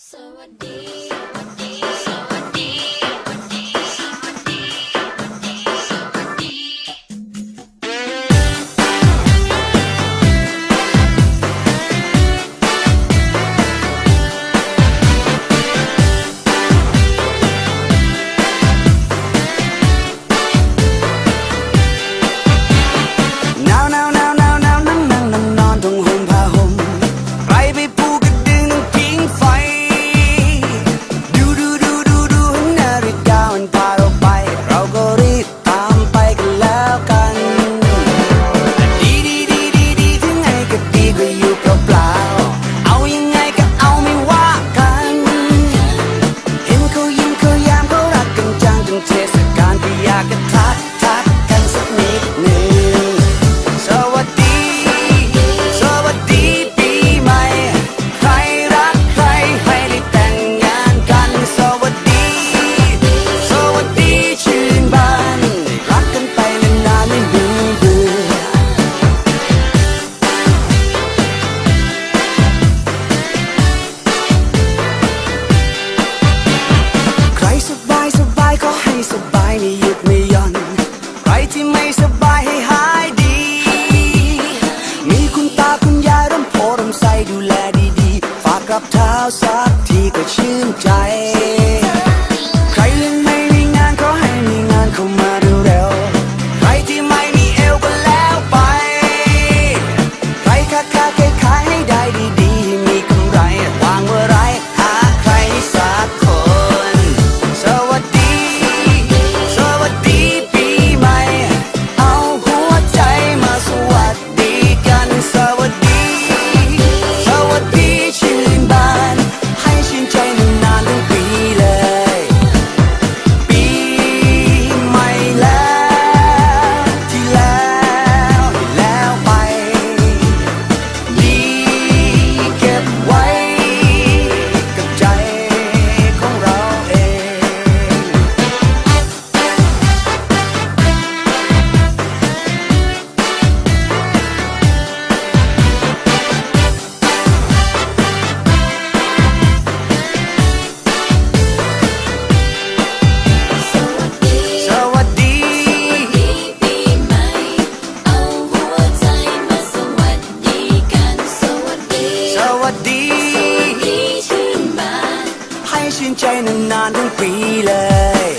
So a day, a. สบายไม่หยุดไม่ย่อน ใครที่ไม่สบายให้หายดี มีคุณตาคุณยายร่มโพร่มใสดูแลดีๆ ฝากกับเท้าสักทีก็ชื่นใจ chain and non relay.